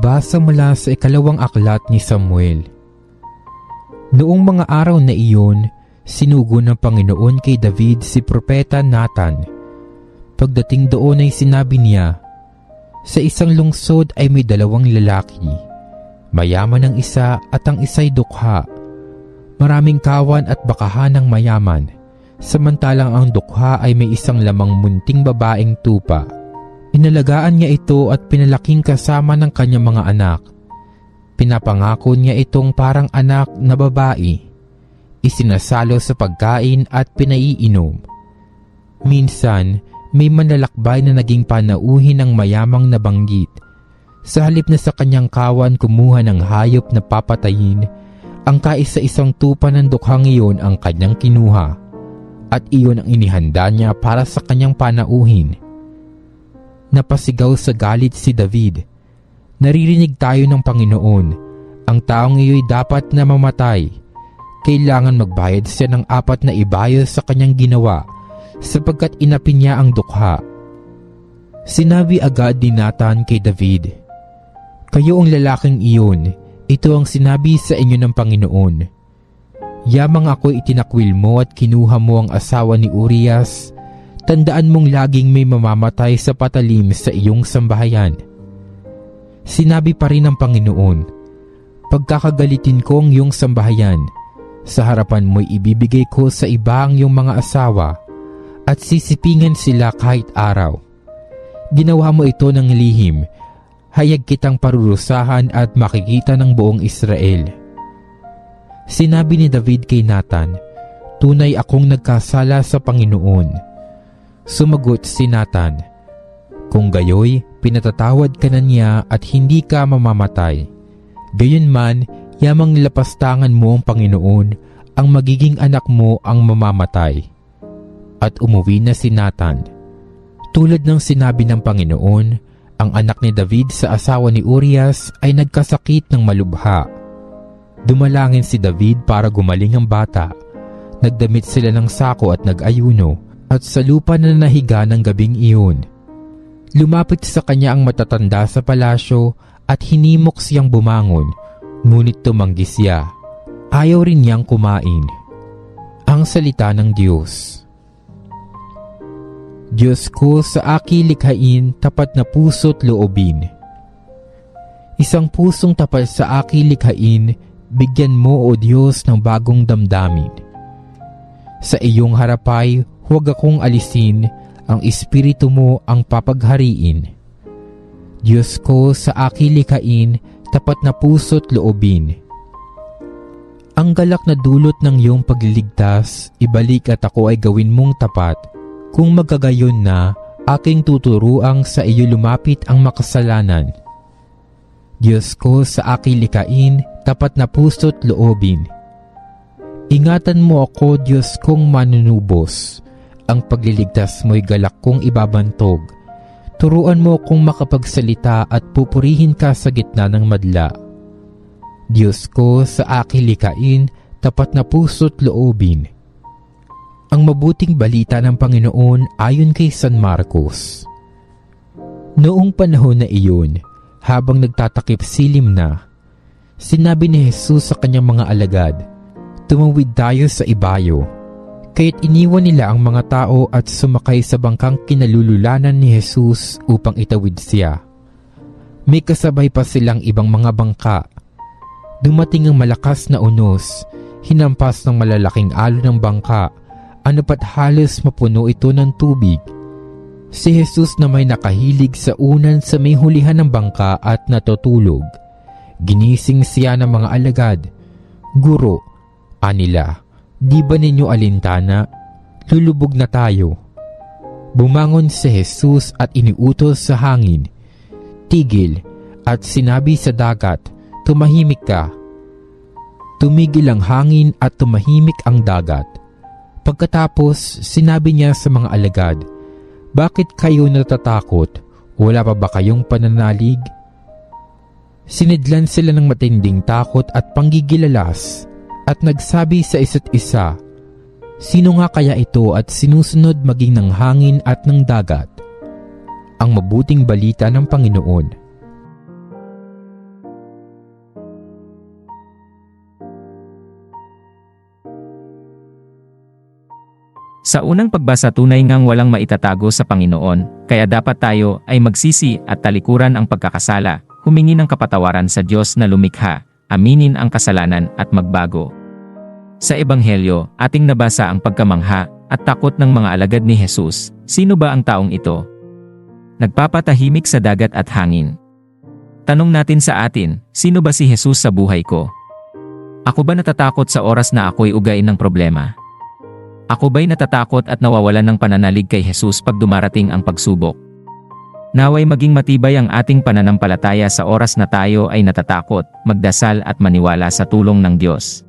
Pagbasa mula sa ikalawang aklat ni Samuel. Noong mga araw na iyon, sinugo ng Panginoon kay David si Propeta Nathan. Pagdating doon ay sinabi niya, Sa isang lungsod ay may dalawang lalaki. Mayaman ang isa at ang isa'y dukha. Maraming kawan at bakahan ng mayaman, samantalang ang dukha ay may isang lamang munting babaeng tupa. Inalagaan niya ito at pinalaking kasama ng kanyang mga anak. Pinapangako niya itong parang anak na babae. Isinasalo sa pagkain at pinaiinom. Minsan, may manlalakbay na naging panauhin ng mayamang nabanggit. Sa halip na sa kanyang kawan kumuha ng hayop na papatayin, ang kaisa-isang tupa ng dukhang iyon ang kanyang kinuha. At iyon ang inihanda niya para sa kanyang panauhin napasigaw sa galit si David. Naririnig tayo ng Panginoon. Ang taong iyo'y dapat na mamatay. Kailangan magbayad siya ng apat na ibayo sa kanyang ginawa sapagkat inapin niya ang dukha. Sinabi agad ni Nathan kay David, Kayo ang lalaking iyon, ito ang sinabi sa inyo ng Panginoon. Yamang ako itinakwil mo at kinuha mo ang asawa ni Urias tandaan mong laging may mamamatay sa patalim sa iyong sambahayan. Sinabi pa rin ng Panginoon, Pagkakagalitin ko ang iyong sambahayan, sa harapan mo'y ibibigay ko sa iba ang iyong mga asawa at sisipingan sila kahit araw. Ginawa mo ito ng lihim, hayag kitang parurusahan at makikita ng buong Israel. Sinabi ni David kay Nathan, Tunay akong nagkasala sa Panginoon Sumagot si Nathan, Kung gayoy, pinatatawad ka na niya at hindi ka mamamatay. Gayunman, yamang lapastangan mo ang Panginoon, ang magiging anak mo ang mamamatay. At umuwi na si Nathan. Tulad ng sinabi ng Panginoon, ang anak ni David sa asawa ni Urias ay nagkasakit ng malubha. Dumalangin si David para gumaling ang bata. Nagdamit sila ng sako at nag-ayuno at sa lupa na nahiga ng gabing iyon. Lumapit sa kanya ang matatanda sa palasyo at hinimok siyang bumangon, ngunit tumanggi siya. Ayaw rin niyang kumain. Ang salita ng Diyos. Diyos ko sa aki likhain tapat na puso't loobin. Isang pusong tapat sa aki likhain, bigyan mo o Diyos ng bagong damdamin. Sa iyong harapay, huwag akong alisin, ang espiritu mo ang papaghariin. Diyos ko sa aki likain, tapat na puso't loobin. Ang galak na dulot ng iyong pagliligtas, ibalik at ako ay gawin mong tapat. Kung magkagayon na, aking tuturuang sa iyo lumapit ang makasalanan. Diyos ko sa aki likain, tapat na puso't loobin. Ingatan mo ako, Diyos kong manunubos ang pagliligtas mo'y galak kong ibabantog. Turuan mo kung makapagsalita at pupurihin ka sa gitna ng madla. Diyos ko sa aking likain, tapat na puso't loobin. Ang mabuting balita ng Panginoon ayon kay San Marcos. Noong panahon na iyon, habang nagtatakip silim na, sinabi ni Jesus sa kanyang mga alagad, Tumawid tayo sa ibayo Kaya't iniwan nila ang mga tao at sumakay sa bangkang kinalululanan ni Jesus upang itawid siya. May kasabay pa silang ibang mga bangka. Dumating ang malakas na unos, hinampas ng malalaking alon ng bangka, ano pat halos mapuno ito ng tubig. Si Jesus na may nakahilig sa unan sa may hulihan ng bangka at natutulog. Ginising siya ng mga alagad. Guro, anila, Di ba ninyo alintana? Lulubog na tayo. Bumangon si Jesus at iniutos sa hangin. Tigil at sinabi sa dagat, tumahimik ka. Tumigil ang hangin at tumahimik ang dagat. Pagkatapos, sinabi niya sa mga alagad, Bakit kayo natatakot? Wala pa ba kayong pananalig? Sinidlan sila ng matinding takot at panggigilalas at nagsabi sa isa't isa, Sino nga kaya ito at sinusunod maging ng hangin at ng dagat? Ang mabuting balita ng Panginoon. Sa unang pagbasa tunay ngang walang maitatago sa Panginoon, kaya dapat tayo ay magsisi at talikuran ang pagkakasala, humingi ng kapatawaran sa Diyos na lumikha, aminin ang kasalanan at magbago. Sa Ebanghelyo, ating nabasa ang pagkamangha at takot ng mga alagad ni Jesus. Sino ba ang taong ito? Nagpapatahimik sa dagat at hangin. Tanong natin sa atin, sino ba si Jesus sa buhay ko? Ako ba natatakot sa oras na ako'y ugain ng problema? Ako ba'y natatakot at nawawalan ng pananalig kay Jesus pag dumarating ang pagsubok? Naway maging matibay ang ating pananampalataya sa oras na tayo ay natatakot, magdasal at maniwala sa tulong ng Diyos.